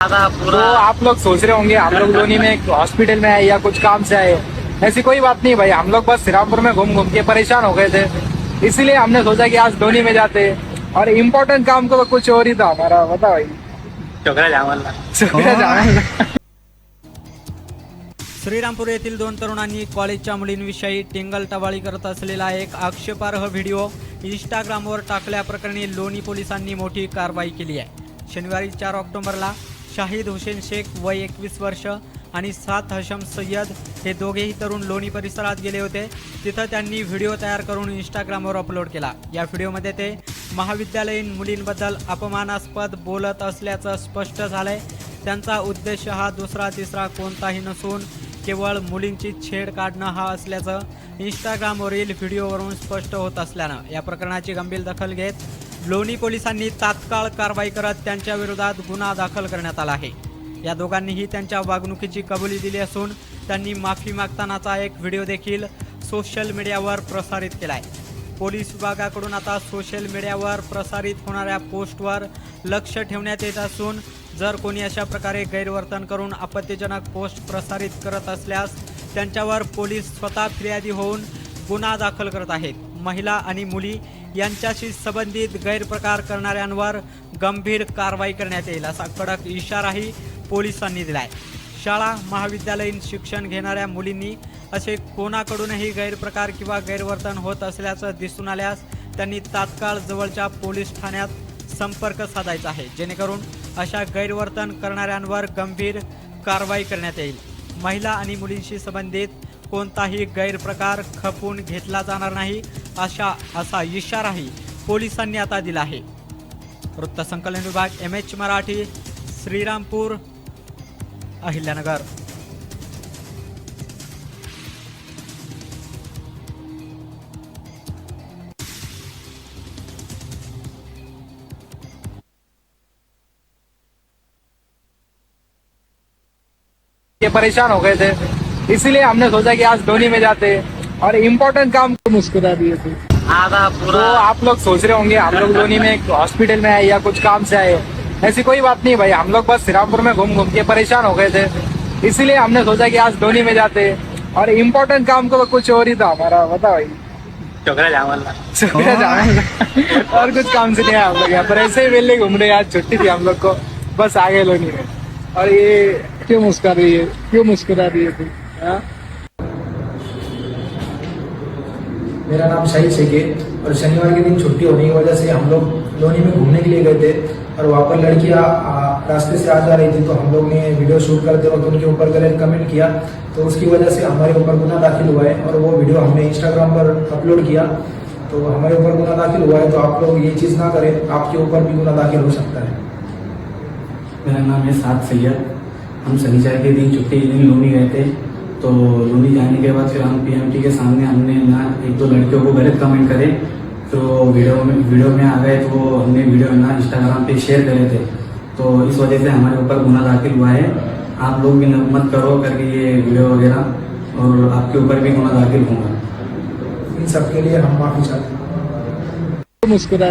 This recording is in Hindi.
तो आप लोग सोच रहे होंगे हम लोग लोनी में हॉस्पिटल में आए या कुछ काम से आए ऐसी कोई बात नहीं भाई। हम लोग बस श्रीरामपुर में घूम घूम के परेशान हो गए थे। इसीलिए हमने सोचा कि आज धोनी में जाते और इम्पोर्टेंट काम तो कुछ और ही था हमारा बता भाई। जामला. श्रीरामपूर येथील दोन तरुणांनी कॉलेजच्या मुलींविषयी टिंगल टवाळी करत असलेला एक आक्षेपार्ह व्हिडिओ इंस्टाग्रामवर टाकल्याप्रकरणी लोणी पोलिसांनी मोठी कारवाई केली आहे. शनिवारी चार ऑक्टोबरला शाहिद हुसेन शेख वय एकवीस वर्ष आणि सात हशम सय्यद हे दोघेही तरुण लोणी परिसरात गेले होते. तिथं त्यांनी व्हिडिओ तयार करून इंस्टाग्रामवर अपलोड केला. या व्हिडिओमध्ये ते महाविद्यालयीन मुलींबद्दल अपमानास्पद बोलत असल्याचं स्पष्ट झालंय. त्यांचा उद्देश हा दुसरा तिसरा कोणताही नसून केवळ मुलींची छेड काढणं हा असल्याचं इंस्टाग्रामवरील व्हिडिओवरून स्पष्ट होत असल्यानं या प्रकरणाची गंभीर दखल घेत लोणी पोलिसांनी तात्काळ कारवाई करत त्यांच्या विरोधात गुन्हा दाखल करण्यात आला आहे. या दोघांनीही त्यांच्या वागणुकीची कबुली दिली असून त्यांनी माफी मागतानाचा एक व्हिडिओ देखील सोशल मीडियावर प्रसारित केला आहे पोलीस विभागाकडून आता सोशल मीडियावर प्रसारित होणाऱ्या पोस्टवर लक्ष ठेवण्यात येत असून जर कोणी अशा प्रकारे गैरवर्तन करून आपत्तीजनक पोस्ट प्रसारित करत असल्यास त्यांच्यावर पोलीस स्वतः फिर्यादी होऊन गुन्हा दाखल करत आहेत. महिला आणि मुली यांच्याशी संबंधित गैरप्रकार करणाऱ्यांवर गंभीर कारवाई करण्यात येईल असा कडक इशाराही पोलिसांनी दिलाय. शाळा महाविद्यालयीन शिक्षण घेणाऱ्या मुलींनी असे कोणाकडूनही गैरप्रकार किंवा गैरवर्तन होत असल्याचं दिसून आल्यास त्यांनी तात्काळ जवळच्या पोलीस ठाण्यात संपर्क साधायचा आहे. जेणेकरून अशा गैरवर्तन करणाऱ्यांवर गंभीर कारवाई करण्यात येईल. महिला आणि मुलींशी संबंधित कोणताही गैरप्रकार खपून घेतला जाणार नाही अशा असा इशाराही पोलिसांनी आता दिला आहे. वृत्तसंकलन विभाग एम एच मराठी श्रीरामपूर अहिल्यानगर. ये परेशान हो गए थे। इसीलिए हमने सोचा कि आज धोनी में जाते और इम्पोर्टेंट काम को मुस्कुरा दिए थे। आधा तो आप लोग सोच रहे होंगे हम लोग धोनी में हॉस्पिटल में आए या कुछ काम से आए ऐसी कोई बात नहीं भाई हम लोग बस श्रीरामपुर में घूम घूम के परेशान हो गए थे। इसीलिए हमने सोचा कि आज धोनी में जाते और इम्पोर्टेंट काम को कुछ और ही था हमारा बता भाई। जामला सगळं जाणार. और कुछ काम से नहीं आया हम लोग यहाँ पर। ऐसे ही वेले घूम रहे हैं, आज छुट्टी थी हम लोग को। बस आगे गए लोनी में। और ये क्यों मुस्कुरा रही है क्यों मुस्कुरा रही है तू हाँ? मेरा नाम शाहिद शेख और शनिवार के दिन छुट्टी होने की वजह से हम लोग लोनी में घूमने के लिए गए थे और वहाँ पर लड़कियाँ रास्ते से आ जा रही थी तो हम लोग ने वीडियो शूट करते वक्त उनके ऊपर गलत कमेंट किया। तो उसकी वजह से हमारे ऊपर गुना दाखिल हुआ है और वो वीडियो हमने इंस्टाग्राम पर अपलोड किया। तो हमारे ऊपर गुना दाखिल हुआ है तो आप लोग ये चीज़ ना करें, आपके ऊपर भी गुना दाखिल हो सकता है। मेरा नाम है साद सैयद। हम शनिचर के दिन छुट्टी के दिन लूनी गए थे। तो लूनी जाने के बाद फिर हम पीएमटी के सामने हमने ना एक दो लड़कियों को गलत कमेंट करे। तो वीडियो में वीडियो में आ गए तो हमने वीडियो ना इंस्टाग्राम पे शेयर करे थे। तो इस वजह से हमारे ऊपर गुना दाखिल हुआ है। आप लोग भी मत करो करके ये वीडियो वगैरह और आपके ऊपर भी गुना दाखिल होगा। इन सब के लिए हम माफ़ी चाहते हैं। मुस्कुरा